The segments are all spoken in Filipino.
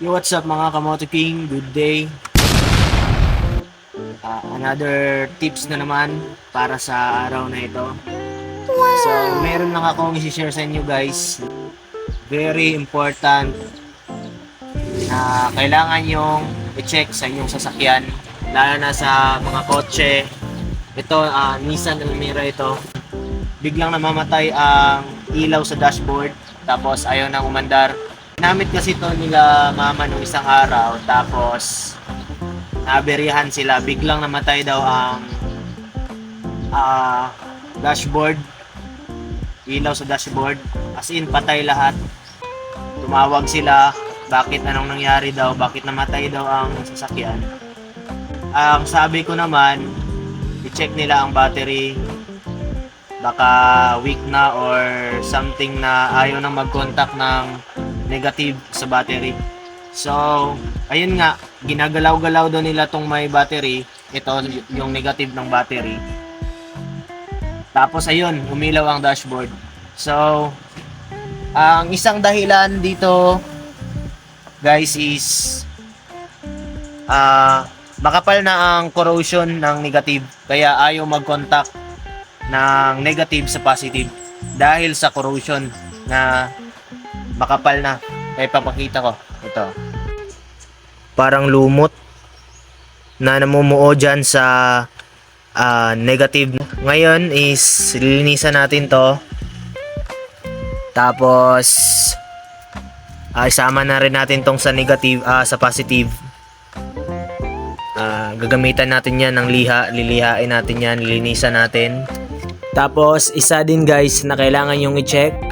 Yo, what's up mga Kamoto King? Good day. Ah, another tips na naman para sa araw na ito. So, meron lang akong i-share sa inyo guys. Very important na kailangan yung i-check sa inyong sasakyan. Lalo na sa mga kotse. Ito, ah, Nissan Almera ito. Biglang namamatay ang ilaw sa dashboard. Tapos ayaw nang umandar. Namit kasi to nila mama nung isang araw. Tapos naberihan sila. Biglang namatay daw ang ah, dashboard. Ilaw sa dashboard. As in, patay lahat. Tumawag sila. Bakit anong nangyari daw? Bakit namatay daw ang sasakyan? Ang sabi ko naman, i-check nila ang battery. Baka weak na or something na ayaw nang mag-contact ng negative sa battery. So, ayun nga, ginagalaw-galaw daw nila tong may battery. Ito, yung negative ng battery. Tapos ayun, umilaw ang dashboard. So, ang isang dahilan dito, guys, is ah makapal na ang corrosion ng negative. Kaya ayaw mag-contact ng negative sa positive dahil sa corrosion na makapal na. Kaya papakita ko. Ito. Parang lumot na namumuo dyan sa ah, negative. Ngayon is lilinisan natin to. Tapos ah, isama na rin natin tong sa negative ah, sa positive. Ah, gagamitan natin yan ng liha, lilihain natin yan, lilinisan natin. Tapos, isa din guys na kailangan yung i-check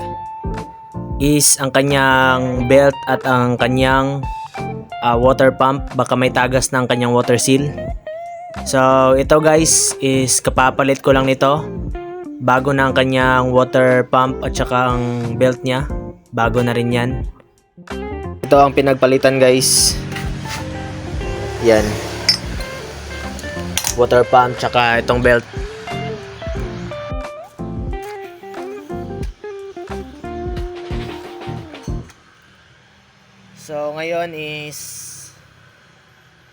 is ang kanyang belt at ang kanyang ah, water pump. Baka may tagas ng kanyang water seal. So, ito guys is kapapalit ko lang nito. Bago na ang kanyang water pump at saka ang belt niya. Bago na rin yan. Ito ang pinagpalitan guys. Yan. Water pump tsaka itong belt. Ngayon is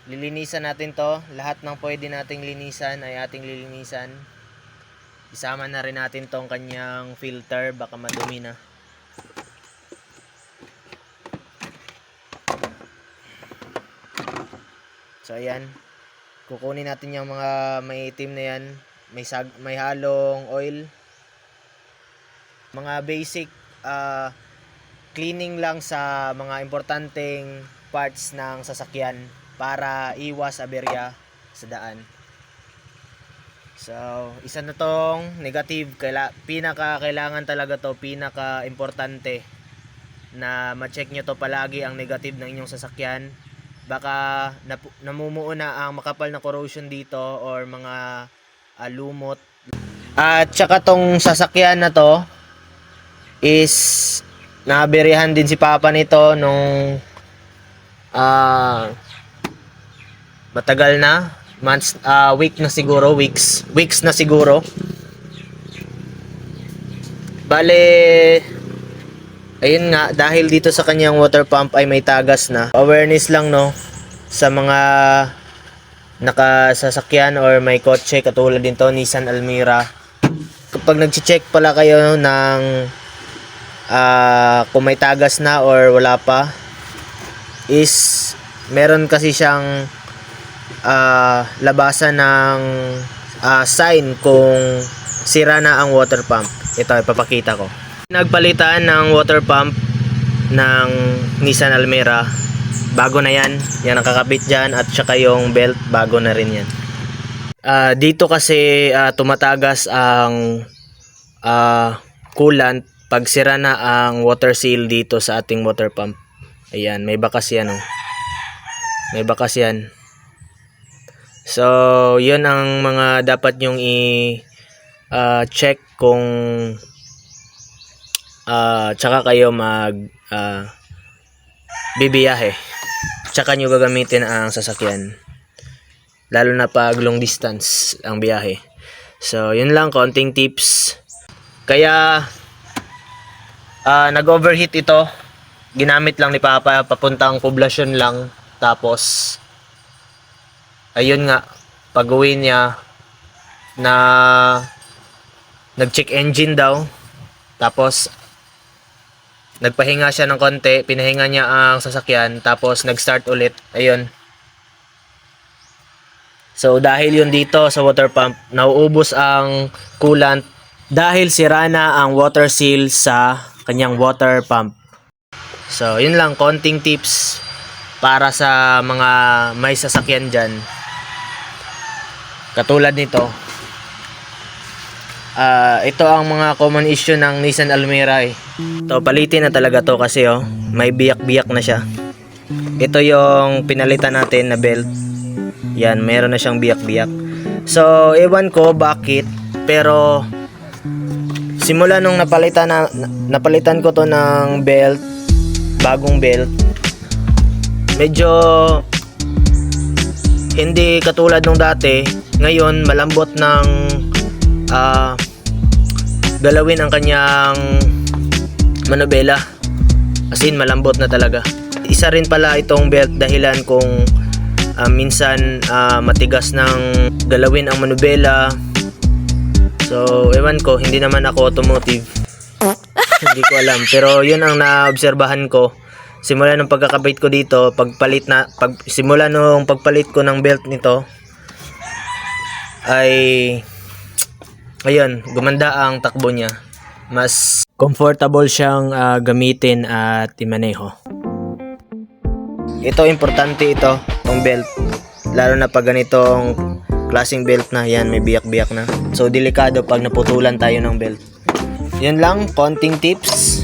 lilinisan natin to. Lahat ng pwede nating linisan ay ating lilinisan. Isama na rin natin tong kanyang filter baka madumi na. So ayan. Kukunin natin yung mga may itim na yan. May sag may halong oil. Mga basic ah cleaning lang sa mga importanteng parts ng sasakyan para iwas aberya sa daan. So, isa na tong negative. Kaila, pinaka kailangan talaga to, pinaka importante na ma-check nyo to palagi ang negative ng inyong sasakyan. Baka napu- namumuo na ang makapal na corrosion dito or mga ah, lumot. At saka tong sasakyan na to is naberihan din si Papa nito nung ah matagal na months ah week na siguro weeks weeks na siguro. Bale ayun nga dahil dito sa kanyang water pump ay may tagas na. Awareness lang no sa mga nakasasakyan or may kotse katulad din to Nissan Almera kapag nag-check pala kayo ng ah kung may tagas na or wala pa is meron kasi siyang ah, labasan ng ah, sign kung sira na ang water pump. Ito, ipapakita ko. Nagpalitan ng water pump ng Nissan Almera. Bago na yan. Yan ang kakabit dyan. At saka yung belt, bago na rin yan. Ah, dito kasi ah, tumatagas ang ah, coolant pag sira na ang water seal dito sa ating water pump. Ayan, may bakas yan oh. May bakas yan. So, yun ang mga dapat nyong i ah, check kung ah tsaka kayo mag ah, bibiyahe. Tsaka nyo gagamitin ang sasakyan. Lalo na pag long distance ang biyahe. So, yun lang, konting tips. Kaya, ah nag-overheat ito ginamit lang ni Papa papuntang poblasyon lang. Tapos, ayun nga, pag uwi niya, na nag-check engine daw. Tapos, nagpahinga siya ng konti, pinahinga niya ang sasakyan, tapos nag-start ulit. Ayun. So, dahil yun dito sa water pump, nauubos ang coolant dahil sira na ang water seal sa kanyang water pump. So, yun lang, konting tips para sa mga may sasakyan dyan. Katulad nito. Ah, ito ang mga common issue ng Nissan Almera eh. To, palitin na talaga to kasi oh, may biyak-biyak na siya. Ito yung pinalitan natin na belt. Yan, meron na siyang biyak-biyak. So, ewan ko bakit, pero simula nung napalitan na napalitan ko to ng belt, bagong belt, medyo hindi katulad nung dati. Ngayon, malambot ng ah galawin ang kanyang manubela. As in, malambot na talaga. Isa rin pala itong belt dahilan kung ah, minsan ah, matigas ng galawin ang manubela. So, ewan ko, hindi naman ako automotive. hindi ko alam. Pero yun ang naobserbahan ko. Simula nung pagkakabit ko dito, pagpalit na, pag, simula nung pagpalit ko ng belt nito, ay, ayun, gumanda ang takbo niya. Mas comfortable siyang ah, gamitin at imaneho. Ito, importante ito, tong belt. Lalo na pag ganitong klaseng belt na, yan, may biyak-biyak na. So, delikado pag naputulan tayo ng belt. Yun lang, konting tips.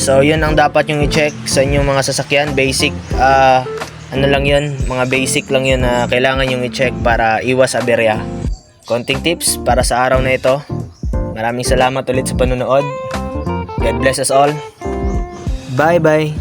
So, yun ang dapat yung i-check sa inyong mga sasakyan. Basic, ah, ano lang yun, mga basic lang yun na kailangan yung i-check para iwas aberya. Konting tips para sa araw na ito. Maraming salamat ulit sa panonood. God bless us all. Bye-bye.